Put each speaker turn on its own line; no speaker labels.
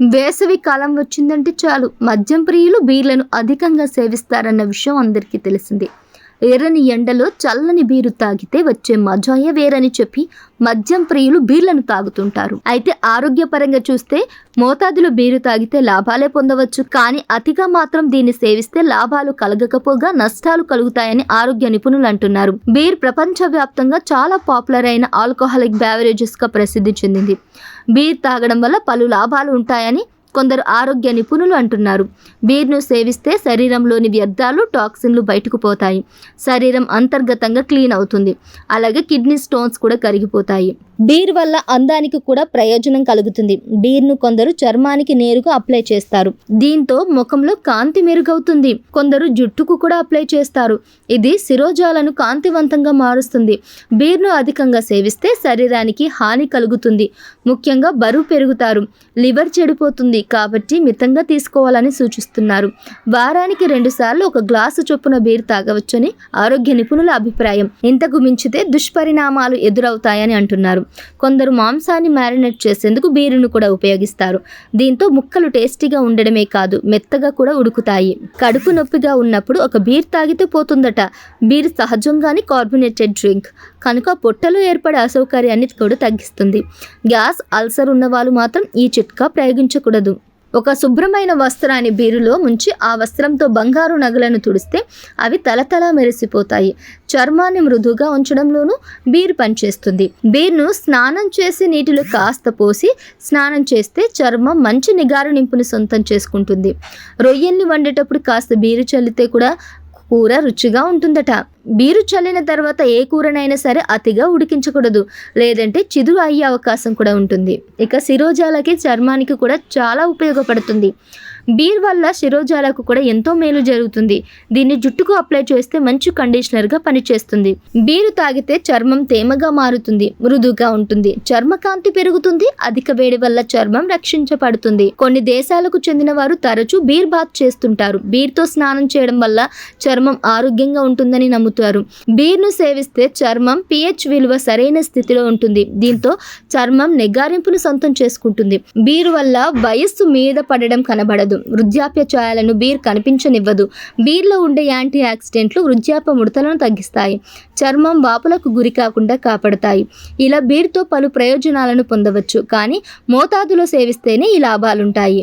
వేసవి కాలం వచ్చిందంటే చాలు. మద్యం ప్రియులు బీర్లను అధికంగా సేవిస్తారన్న విషయం అందరికీ తెలిసిందే. ఎర్రని ఎండలో చల్లని బీరు తాగితే వచ్చే మజాయే వేరని చెప్పి మద్యం ప్రియులు బీర్లను తాగుతుంటారు. అయితే ఆరోగ్యపరంగా చూస్తే మోతాదులో బీరు తాగితే లాభాలే పొందవచ్చు. కానీ అతిగా మాత్రం దీన్ని సేవిస్తే లాభాలు కలగకపోగా నష్టాలు కలుగుతాయని ఆరోగ్య నిపుణులు అంటున్నారు. బీర్ ప్రపంచవ్యాప్తంగా చాలా పాపులర్ అయిన ఆల్కహాలిక్ బ్యావరేజెస్గా ప్రసిద్ధి చెందింది. బీర్ తాగడం వల్ల పలు లాభాలు ఉంటాయని కొందరు ఆరోగ్య నిపుణులు అంటున్నారు. బీర్ను సేవిస్తే శరీరంలోని వ్యర్థాలు టాక్సిన్లు బయటకు పోతాయి. శరీరం అంతర్గతంగా క్లీన్ అవుతుంది. అలాగే కిడ్నీ స్టోన్స్ కూడా కరిగిపోతాయి. బీర్ వల్ల అందానికి కూడా ప్రయోజనం కలుగుతుంది. బీర్ను కొందరు చర్మానికి నేరుగా అప్లై చేస్తారు. దీంతో ముఖంలో కాంతి మెరుగవుతుంది. కొందరు జుట్టుకు కూడా అప్లై చేస్తారు. ఇది శిరోజాలను కాంతివంతంగా మారుస్తుంది. బీర్ను అధికంగా సేవిస్తే శరీరానికి హాని కలుగుతుంది. ముఖ్యంగా బరువు పెరుగుతారు. లివర్ చెడిపోతుంది కాబట్టి మితంగా తీసుకోవాలని సూచిస్తున్నారు. వారానికి రెండుసార్లు ఒక గ్లాసు చొప్పున బీర్ తాగవచ్చని ఆరోగ్య నిపుణుల అభిప్రాయం. ఇంతకు మించితే దుష్పరిణామాలు ఎదురవుతాయని అంటున్నారు. కొందరు మాంసాన్ని మ్యారినేట్ చేసేందుకు బీరును కూడా ఉపయోగిస్తారు. దీంతో ముక్కలు టేస్టీగా ఉండడమే కాదు మెత్తగా కూడా ఉడుకుతాయి. కడుపు నొప్పిగా ఉన్నప్పుడు ఒక బీర్ తాగితే పోతుందట. బీర్ సహజంగానే కార్బొనేటెడ్ డ్రింక్. కనుక పొట్టలో ఏర్పడే అసౌకర్యాన్ని కూడా తగ్గిస్తుంది. గ్యాస్ అల్సర్ ఉన్న వాళ్ళు మాత్రం ఈ చిట్కా ప్రయోగించకూడదు. ఒక శుభ్రమైన వస్త్రాన్ని బీరులో ముంచి ఆ వస్త్రంతో బంగారు నగలను తుడిస్తే అవి తలతల మెరిసిపోతాయి. చర్మాన్ని మృదుగా ఉంచడంలోనూ బీర్ పనిచేస్తుంది. బీర్ను స్నానం చేసి నీటిలో కాస్త పోసి స్నానం చేస్తే చర్మం మంచి నిగారు నింపుని సొంతం చేసుకుంటుంది. రొయ్యల్ని వండేటప్పుడు కాస్త బీరు చల్లితే కూడా కూర రుచిగా ఉంటుందట. బీరు చల్లిన తర్వాత ఏ కూరనైనా సరే అతిగా ఉడికించకూడదు. లేదంటే చిదురు అయ్యే అవకాశం కూడా ఉంటుంది. ఇక శిరోజాలకి చర్మానికి కూడా చాలా ఉపయోగపడుతుంది. బీర్ వల్ల శిరోజాలకు కూడా ఎంతో మేలు జరుగుతుంది. దీన్ని జుట్టుకు అప్లై చేస్తే మంచి కండిషనర్గా పనిచేస్తుంది. బీరు తాగితే చర్మం తేమగా మారుతుంది మృదుగా ఉంటుంది. చర్మకాంతి పెరుగుతుంది అధిక వేడి వల్ల చర్మం రక్షించబడుతుంది. కొన్ని దేశాలకు చెందిన వారు తరచూ బీర్ బాత్ చేస్తుంటారు. బీర్తో స్నానం చేయడం వల్ల చర్మం ఆరోగ్యంగా ఉంటుందని నమ్ముతారు. బీర్ను సేవిస్తే చర్మం పిహెచ్ విలువ సరైన స్థితిలో ఉంటుంది. దీంతో చర్మం నిగారింపును సొంతం చేసుకుంటుంది. బీర్ వల్ల వయస్సు మీద పడడం కనబడదు. వృద్ధాప్య ఛాయలను బీర్ కనిపించనివ్వదు. బీర్లో ఉండే యాంటీ ఆక్సిడెంట్లు వృద్ధాప్య ముడతలను తగ్గిస్తాయి. చర్మం వాపులకు గురి కాకుండా కాపాడతాయి. ఇలా బీర్తో పలు ప్రయోజనాలను పొందవచ్చు. కానీ మోతాదులో సేవిస్తేనే ఈ లాభాలుంటాయి.